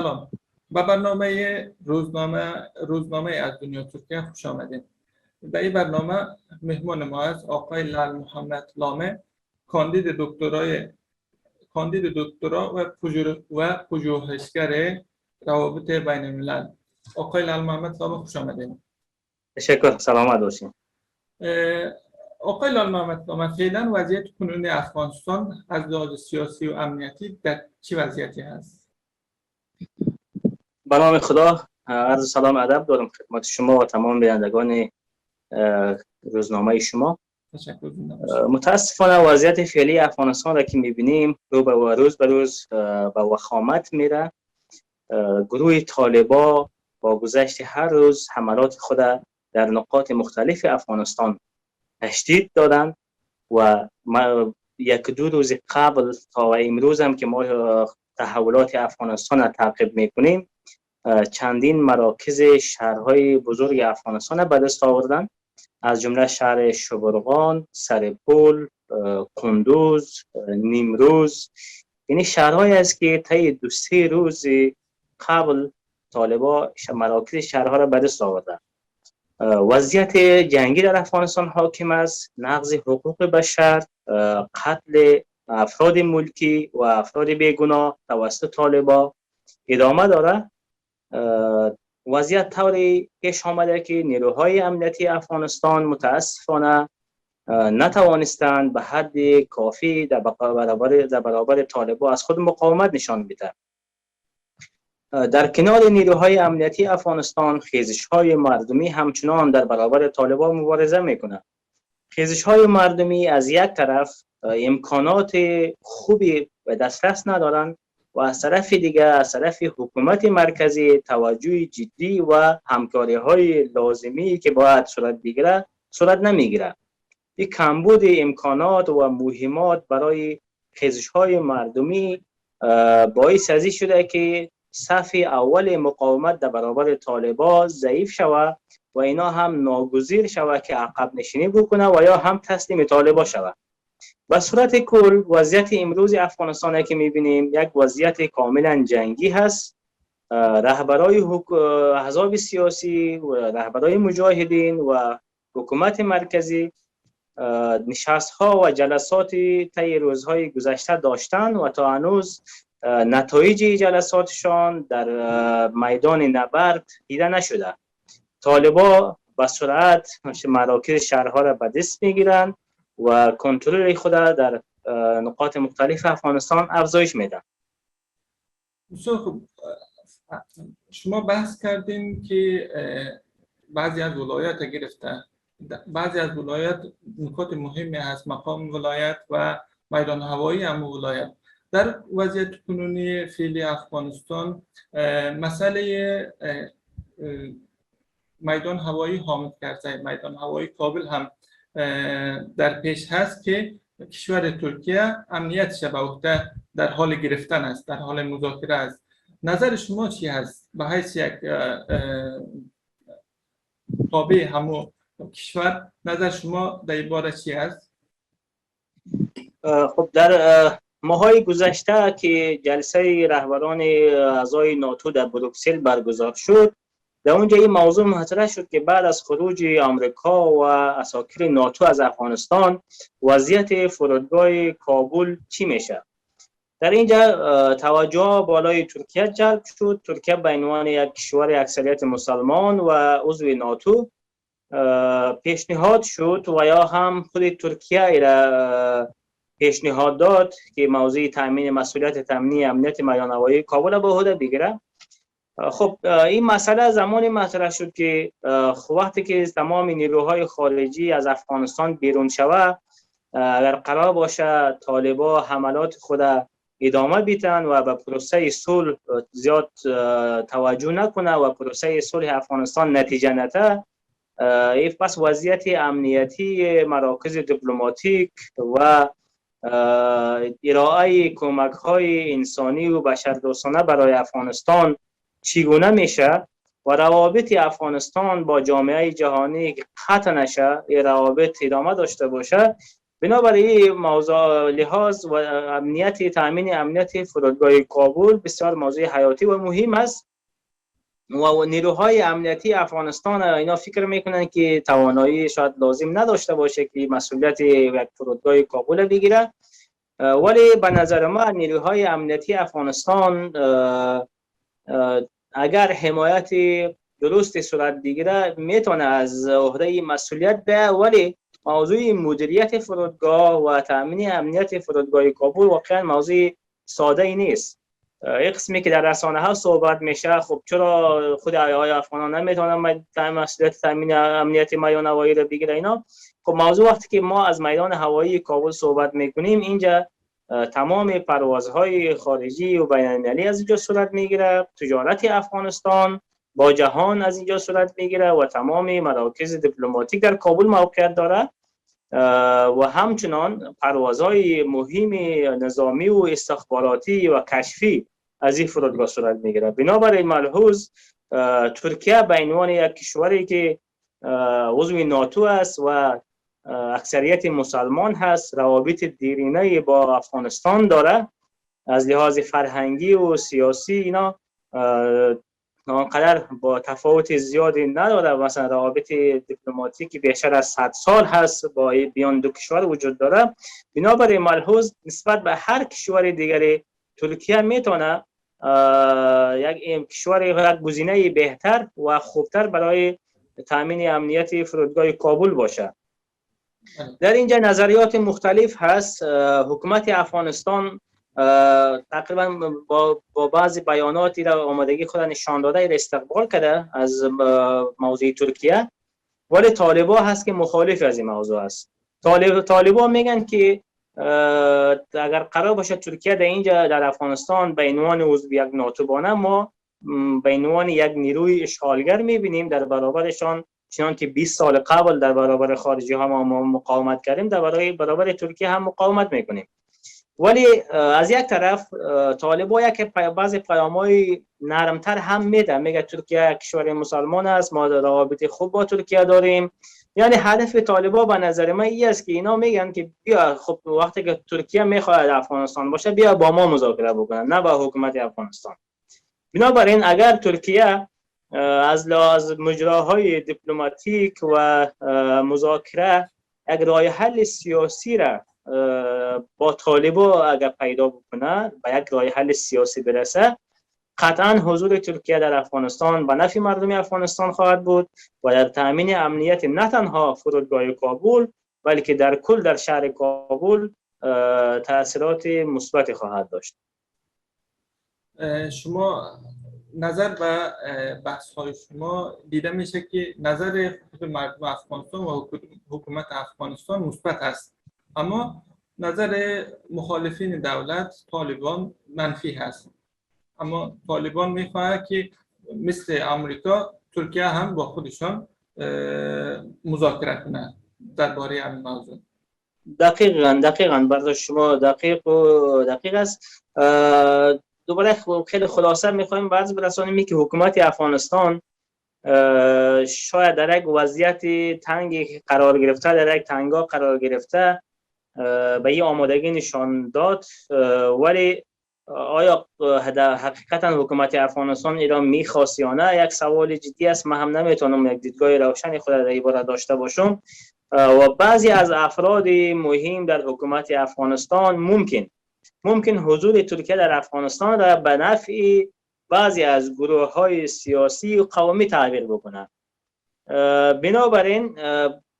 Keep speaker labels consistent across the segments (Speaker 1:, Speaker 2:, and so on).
Speaker 1: سلام. به برنامه روزنامه روزنامه از دنیا ترکیه خوش آمدید در این برنامه مهمان ما است آقای لال محمد لامه کاندید دکترای کاندید دکترا و و پژوهشگر روابط بین الملل آقای لال محمد لامه خوش آمدید
Speaker 2: تشکر سلامت باشین.
Speaker 1: آقای لال محمد لامه فعلا وضعیت کنونی افغانستان از لحاظ سیاسی و امنیتی در چه وضعیتی هست؟
Speaker 2: به نام خدا عرض سلام ادب دارم خدمت شما و تمام بینندگان روزنامه شما. متاسفانه وضعیت فعلی افغانستان را که می‌بینیم رو به روز به روز به وخامت میره گروه طالبا با گذشت هر روز حملات خود در نقاط مختلف افغانستان تشدید دادن و ما یک دو روز قبل تا امروز هم که ما تحولات افغانستان را تعقیب می‌کنیم چندین مراکز شهرهای بزرگ افغانستان به دست آوردن. از جمله شهر شبرغان، سرپل، اه، نیمروز. یعنی شهرهایی است که طی دو سه روز قبل طالبا مراکز شهرها را به دست آوردن. وضعیت جنگی در افغانستان حاکم است. نقض حقوق بشر قتل افراد ملکی و افراد بیگناه توسط طالبا ادامه داره. وضعیت طوری پیش آمده که نیروهای امنیتی افغانستان متاسفانه نتوانستند به حد کافی در برابر در برابر طالبا از خود مقاومت نشان بدهند در کنار نیروهای امنیتی افغانستان خیزش های مردمی همچنان در برابر طالبان مبارزه می‌کنند خیزش های مردمی از یک طرف امکانات خوبی به دسترس ندارند. و از طرف دیگر از طرف حکومت مرکزی توجه جدی و همکاری های لازمی که باید صورت بگیره صورت نمی‌گیره. این کمبود امکانات و مهمات برای خیزش های مردمی باعث ازی شده که صف اول مقاومت در برابر طالبا ضعیف شود و اینا هم ناگزیر شود که عقب نشینی بکنه و یا هم تسلیم طالبا شود. به صورت کل وضعیت امروز افغانستان که می‌بینیم یک وضعیت کاملا جنگی هست. رهبرای احزاب سیاسی و رهبرای مجاهدین و حکومت مرکزی نشست ها و جلسات طی روزهای گذشته داشتن و تا هنوز نتایج جلساتشان در میدان نبرد دیده نشده. طالبا به سرعت مراکز شهرها را به دست می‌گیرند. و کنترل خود در نقاط مختلف افغانستان افزایش میدن.
Speaker 1: شما بحث کردین که بعضی از ولایت گرفته بعضی از ولایت نکات مهمی هست مقام ولایت و میدان هوایی هم ولایت. در وضعیت کنونی فعلی افغانستان مسئله میدان هوایی حامد کرزی میدان هوایی کابل هم در پیش هست که کشور ترکیه امنیتش به عهده در حال گرفتن است در حال مذاکره است. نظر شما چی هست؟ به حیث یک تابع همو کشور نظر شما در باره چی هست؟
Speaker 2: خب در اه، ماهای گذشته که جلسه رهبران اعضای ناتو در بروکسل برگزار شد در اونجا این موضوع مطرح شد که بعد از خروج آمریکا و اساکر ناتو از افغانستان وضعیت فرودگاه کابل چی میشه؟ در اینجا توجه بالای ترکیه جلب شد. ترکیه به عنوان یک کشور اکثریت مسلمان و عضو ناتو پیشنهاد شد و یا هم خود ترکیه را پیشنهاد داد که موضوع تامین مسئولیت تامینی امنیت میدان هوایی کابل به عهده بگیره. خب این مسئله زمانی مطرح شد که وقتی که تمام نیروهای خارجی از افغانستان بیرون شود اگر قرار باشه طالبا حملات خود ادامه بیتن و به پروسه صلح زیاد توجه نکنه و پروسه صلح افغانستان نتیجه اه، این پس وضعیت امنیتی مراکز دیپلماتیک و ارائه کمک های انسانی و بشردوستانه برای افغانستان چگونه میشه و روابط افغانستان با جامعه جهانی که قطع نشه این روابط ادامه داشته باشه؟ بنابراین موضوع لحاظ و امنیت تامین امنیت فرودگاه کابل بسیار موضوع حیاتی و مهم است. و نیروهای امنیتی افغانستان اینا فکر می‌کنن که توانایی شاید لازم نداشته باشه که مسئولیت یک فرودگاه کابل بگیره ولی به نظر ما نیروهای امنیتی افغانستان اگر حمایت درست صورت بگیره می‌تونه از عهده مسئولیت ده ولی موضوع مدیریت فرودگاه و تامین امنیت فرودگاه کابل واقعا موضوع ساده ای نیست یک قسمی که در رسانه ها صحبت میشه خب چرا خود آیا افغانان نمی‌تونن مسئولیت تامین امنیت میدان هوایی رو بگیره اینا؟ خب موضوع وقتی که ما از میدان هوایی کابل صحبت می‌کنیم اینجا تمام پروازهای خارجی و بین المللی از اینجا صورت می‌گیره. تجارت افغانستان با جهان از اینجا صورت می‌گیره و تمام مراکز دیپلماتیک در کابل موقعیت داره. و همچنان پروازهای مهم نظامی و استخباراتی و کشفی از این فرودگاه صورت می‌گیره. بنابراین ملحوظ ترکیه به عنوان یک کشوری که عضو ناتو است و اکثریت مسلمان هست روابط دیرینه با افغانستان داره. از لحاظ فرهنگی و سیاسی اینا آنقدر با تفاوت زیادی نداره. مثلا روابط دیپلماتیکی بیشتر از 100 سال هست با بیان دو کشور وجود داره. بنابراین ملحوظ نسبت به هر کشور دیگری ترکیه می‌تونه یک کشور یک گزینه بهتر و خوبتر برای تامین امنیت فرودگاه کابل باشه. در اینجا نظریات مختلف هست. حکومت افغانستان تقریبا با, با بعضی بیاناتی را آمادگی خود نشان داده را استقبال کرده از موضوع ترکیه. ولی طالبا هست که مخالف از این موضوع است طالب طالبا میگن که اگر قرار باشه ترکیه در اینجا در افغانستان به عنوان عضو یک ناتو بانه ما به عنوان یک نیروی اشغالگر می‌بینیم در برابرشان چنان که 20 سال قبل در برابر خارجی ها ما مقاومت کردیم در برابر برابر ترکیه هم مقاومت می‌کنیم. ولی از یک طرف طالبا یک بعضی پیام های نرمتر هم میده میگه ترکیه کشور مسلمان است ما روابط خوب با ترکیه داریم. یعنی هدف طالبا به نظر من این است که اینا میگن که بیا خب وقتی که ترکیه می‌خواد افغانستان باشه بیا با ما مذاکره بکنن نه با حکومت افغانستان. بنابراین اگر ترکیه از لحاظ مجراهای دیپلماتیک و مذاکره یک راه حل سیاسی را با طالبا اگر پیدا بکنه و یک راه حل سیاسی برسه قطعا حضور ترکیه در افغانستان به نفع مردم افغانستان خواهد بود و در تامین امنیت نه تنها فرودگاه کابل بلکه در کل در شهر کابل تاثیرات مثبت خواهد داشت.
Speaker 1: شما نظر به بحث های شما دیده میشه که نظر مردم افغانستان و حکومت افغانستان مثبت است. اما نظر مخالفین دولت طالبان منفی هست. اما طالبان می‌خواهد که مثل آمریکا ترکیه هم با خودشان مذاکره کنند. درباره همین موضوع.
Speaker 2: دقیقا دقیقا برای شما دقیق و دقیق است. دوباره خیلی خلاصه می‌خوایم. بعض برسانیم که حکومت افغانستان شاید در یک وضعیت تنگی قرار گرفته در یک تنگا قرار گرفته به این آمادگی نشان داد. ولی آیا حقیقتا حکومت افغانستان ایران می‌خواست یا نه؟ یک سوال جدی است. من هم نمی‌تونم یک دیدگاه روشنی خود در این داشته باشم. و بعضی از افراد مهم در حکومت افغانستان ممکن ممکن حضور ترکیه در افغانستان را به نفع بعضی از گروه های سیاسی و قومی تعبیر بکنند بنابراین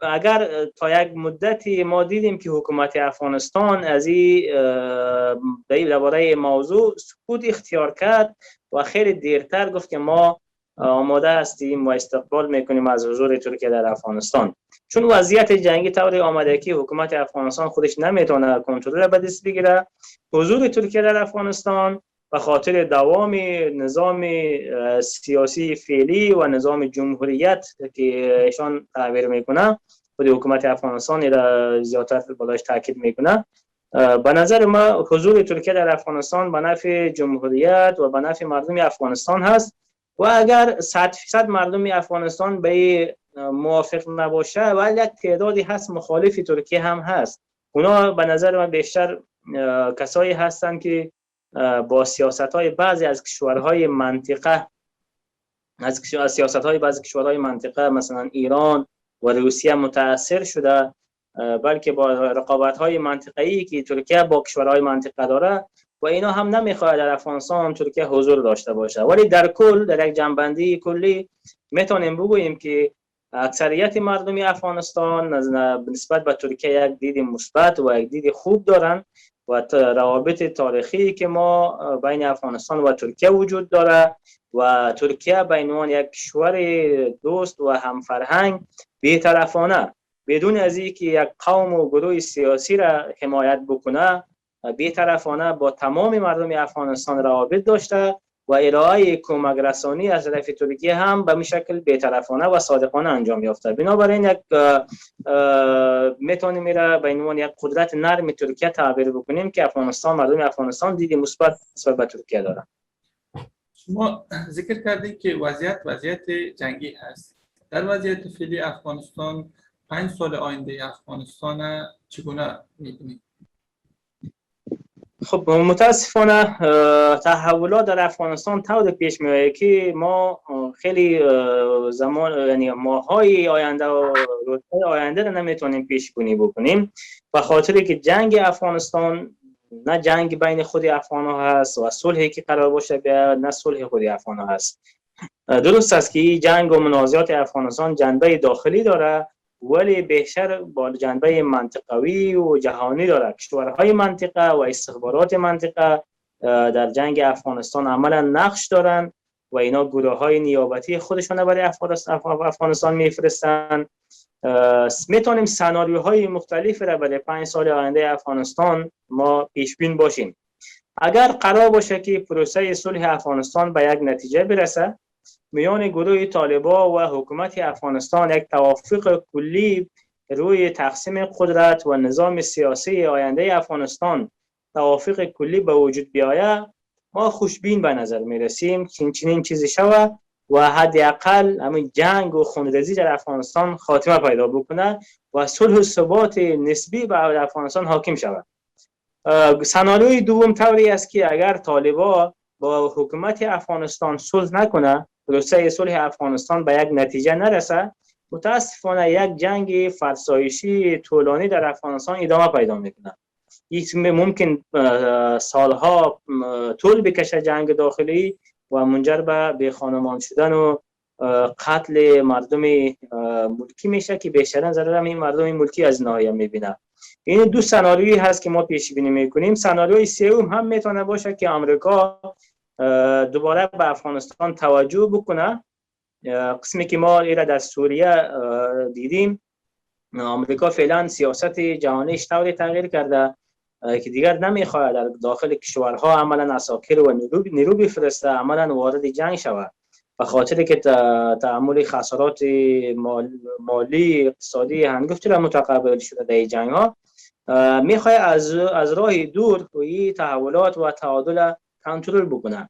Speaker 2: اگر تا یک مدتی ما دیدیم که حکومت افغانستان از این درباره موضوع سکوت اختیار کرد و خیلی دیرتر گفت که ما آماده هستیم و استقبال می‌کنیم از حضور ترکیه در افغانستان. چون وضعیت جنگی طور آمده که حکومت افغانستان خودش نمی‌تونه کنترل به دست بگیره حضور ترکیه در افغانستان به خاطر دوام نظام سیاسی فعلی و نظام جمهوریت که ایشان تعبیر می‌کنه خود حکومت افغانستان را زیادتر بالاش تاکید می‌کنه. به نظر ما حضور ترکیه در افغانستان به نفع جمهوریت و به نفع مردم افغانستان هست. و اگر 100 فیصد مردم افغانستان به موافق نباشه ولی یک تعدادی هست مخالف ترکیه هم هست. اونا به نظر من بیشتر کسایی هستند که با سیاست های بعضی از کشورهای منطقه از سیاست های بعضی کشورهای منطقه مثلا ایران و روسیه متاثر شده بلکه با رقابت های منطقه‌ای که ترکیه با کشورهای منطقه داره و اینا هم نمی‌خواد در افغانستان ترکیه حضور داشته باشه. ولی در کل در یک جنبندی کلی می‌تونیم بگوییم که اکثریت مردم افغانستان نسبت به ترکیه یک دید مثبت و یک دید خوب دارن و روابط تاریخی که ما بین افغانستان و ترکیه وجود داره و ترکیه به عنوان یک کشور دوست و همفرهنگ بیطرفانه بدون از اینکه یک قوم و گروه سیاسی را حمایت بکنه بیطرفانه با تمام مردم افغانستان روابط داشته و ارائه کمک رسانی از طرف ترکیه هم به شکل بیطرفانه و صادقانه انجام یافته. بنابراین یک می‌تونیم میره به عنوان یک قدرت نرم ترکیه تعبیر بکنیم که افغانستان مردم افغانستان دیدی مثبت نسبت به ترکیه دارن
Speaker 1: شما ذکر کردید که وضعیت وضعیت جنگی هست. در وضعیت فعلی افغانستان پنج سال آینده افغانستان چگونه می‌بینید
Speaker 2: خب متاسفانه تحولات در افغانستان طور پیش میاد که ما خیلی زمان یعنی ماهای آینده و روزهای آینده رو نمی‌تونیم پیش کنی بکنیم. و خاطر که جنگ افغانستان نه جنگ بین خود افغان ها هست و صلحی که قرار باشه بیا نه صلح خود افغان ها هست. درست است که جنگ و منازعات افغانستان جنبه داخلی داره. ولی بیشتر با جنبه منطقوی و جهانی داره. کشورهای منطقه و استخبارات منطقه در جنگ افغانستان عملا نقش دارن و اینا گروه های نیابتی خودشون برای افغانستان میفرستن. می‌تونیم سناریوهای مختلف را برای پنج سال آینده افغانستان ما پیش بین باشیم. اگر قرار باشه که پروسه صلح افغانستان به یک نتیجه برسه میان گروه طالبا و حکومت افغانستان یک توافق کلی روی تقسیم قدرت و نظام سیاسی آینده افغانستان. توافق کلی به وجود بیایه ما خوشبین به نظر می رسیم که چنین چیزی شود و حداقل همین جنگ و خونریزی در افغانستان خاتمه پیدا بکنه و صلح و ثبات نسبی به افغانستان حاکم شود. سناریوی دوم طوری است که اگر طالبا با حکومت افغانستان صلح نکنه پروسه صلح افغانستان به یک نتیجه نرسه متاسفانه یک جنگ فرسایشی طولانی در افغانستان ادامه پیدا می‌کنه یک ممکن سالها طول بکشه جنگ داخلی و منجر به به خانمان شدن و قتل مردم ملکی میشه که بیشتر ضرر این مردم ملکی از نهایه می‌بینه. این دو سناریویی هست که ما پیش بینی می‌کنیم. سناریوی سوم هم می‌تونه باشه که آمریکا دوباره به افغانستان توجه بکنه. قسمی که ما ایره در سوریه دیدیم. آمریکا فعلا سیاست جهانیش طوری تغییر کرده که دیگر نمی‌خواهد در داخل کشورها عملا اساکر و نیرو بفرسته عملا وارد جنگ شود. به خاطر که تعامل خسارات مالی اقتصادی هنگفتی را متقبل شده در جنگ ها می‌خواه از, از راه دور روی تحولات و تعادل کنترل بکنن.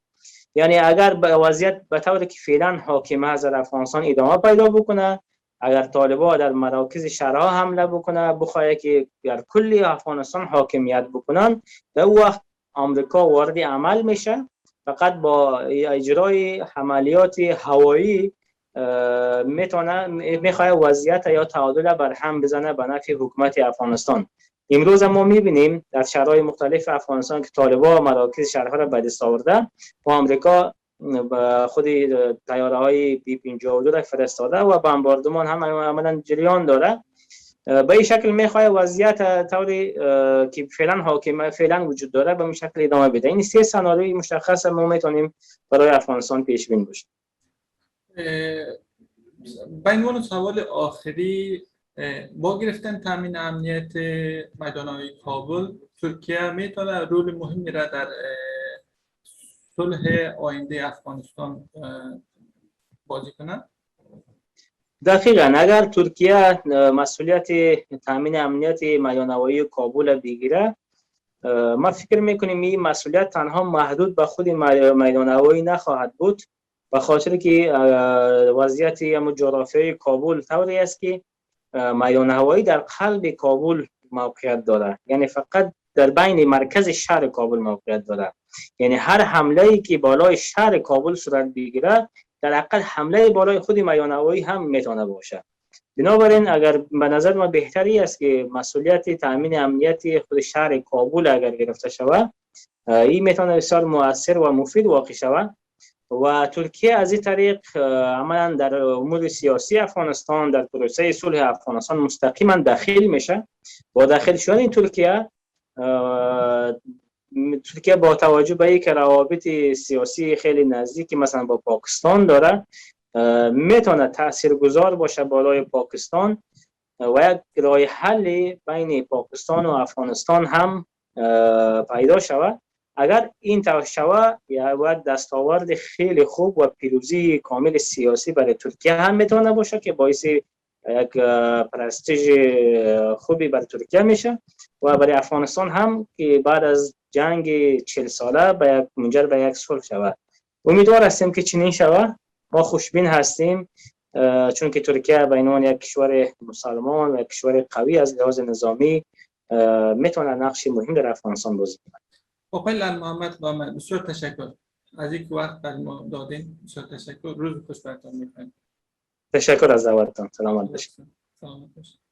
Speaker 2: یعنی اگر به وضعیت به طوری که فعلا حاکمه از افغانستان ادامه پیدا بکنه اگر طالبا در مراکز شهرها حمله بکنه بخواه که در کلی افغانستان حاکمیت بکنن در وقت آمریکا وارد عمل میشه. فقط با اجرای عملیات هوایی می‌تونه می‌خواه وضعیت یا تعادل بر هم بزنه به نفع حکومت افغانستان. امروز ما می‌بینیم در شهرهای مختلف افغانستان که طالبا مراکز شهرها را دست آورده و آمریکا خود تیاره های بی 52 را فرستاده و بمباردمان هم عملا جریان داره. به این شکل می‌خواه وضعیت طوری که فعلا حاکم فعلا وجود داره به این شکل ادامه بده. این سه سناریوی مشخص ما می‌تونیم برای افغانستان پیش بین باشیم
Speaker 1: به عنوان سوال آخری با گرفتن تامین امنیت های کابل ترکیه می‌تونه رول مهمی را در صلح آینده افغانستان بازی کنه؟
Speaker 2: دقیقا. اگر ترکیه مسئولیت تامین امنیت میانوایی کابل بگیره ما فکر می‌کنیم این مسئولیت تنها محدود به خود میانوایی نخواهد بود به خاطر که وضعیت جغرافیایی کابل طوری است که میدان هوایی در قلب کابل موقعیت داره یعنی فقط در بین مرکز شهر کابل موقعیت داره یعنی هر حمله ای که بالای شهر کابل صورت بگیره در حقیقت حمله بالای خود میان هوایی هم می‌تونه باشه. بنابراین اگر به نظر ما بهتری است که مسئولیت تامین امنیتی خود شهر کابل اگر گرفته شود این می‌تونه بسیار مؤثر و مفید واقع شود. و ترکیه از این طریق عملا در امور سیاسی افغانستان در پروسه صلح افغانستان مستقیما داخل میشه. با داخل شدن این ترکیه ترکیه با توجه به اینکه روابط سیاسی خیلی نزدیکی مثلا با پاکستان داره. می‌تونه تاثیرگذار باشه بالای پاکستان. و یک راه حل بین پاکستان و افغانستان هم پیدا شود. اگر این طور شود یا دستاورد خیلی خوب و پیروزی کامل سیاسی برای ترکیه هم می‌تونه باشه که باعث یک پرستیژ خوبی برای ترکیه میشه. و برای افغانستان هم که بعد از جنگ چل ساله به یک منجر به یک صلح شود. امیدوار هستیم که چنین شود. ما خوشبین هستیم چون که ترکیه به عنوان یک کشور مسلمان و یک کشور قوی از لحاظ نظامی می‌تونه نقش مهم در افغانستان بازی کنه.
Speaker 1: آقای لال محمد قامت بسیار تشکر. از اینکه وقت بر ما دادین. بسیار تشکر. روز خوش براتون می‌کنم.
Speaker 2: تشکر از دعوتتان.
Speaker 1: سلامت باشید